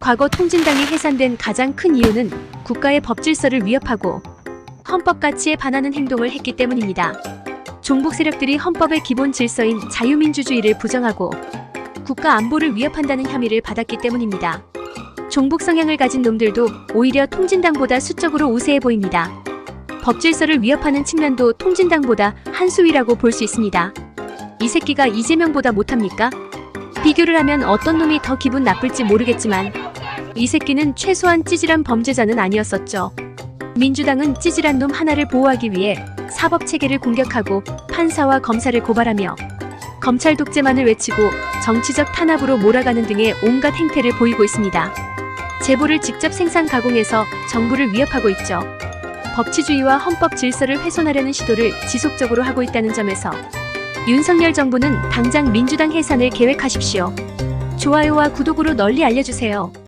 과거 통진당이 해산된 가장 큰 이유는 국가의 법 질서를 위협하고 헌법 가치에 반하는 행동을 했기 때문입니다. 종북 세력들이 헌법의 기본 질서인 자유민주주의를 부정하고 국가 안보를 위협한다는 혐의를 받았기 때문입니다. 종북 성향을 가진 놈들도 오히려 통진당보다 수적으로 우세해 보입니다. 법 질서를 위협하는 측면도 통진당보다 한 수위라고 볼 수 있습니다. 이 새끼가 이재명보다 못합니까? 비교를 하면 어떤 놈이 더 기분 나쁠지 모르겠지만 이 새끼는 최소한 찌질한 범죄자는 아니었었죠. 민주당은 찌질한 놈 하나를 보호하기 위해 사법 체계를 공격하고 판사와 검사를 고발하며 검찰 독재만을 외치고 정치적 탄압으로 몰아가는 등의 온갖 행태를 보이고 있습니다. 제보를 직접 생산 가공해서 정부를 위협하고 있죠. 법치주의와 헌법 질서를 훼손하려는 시도를 지속적으로 하고 있다는 점에서 윤석열 정부는 당장 민주당 해산을 계획하십시오. 좋아요와 구독으로 널리 알려주세요.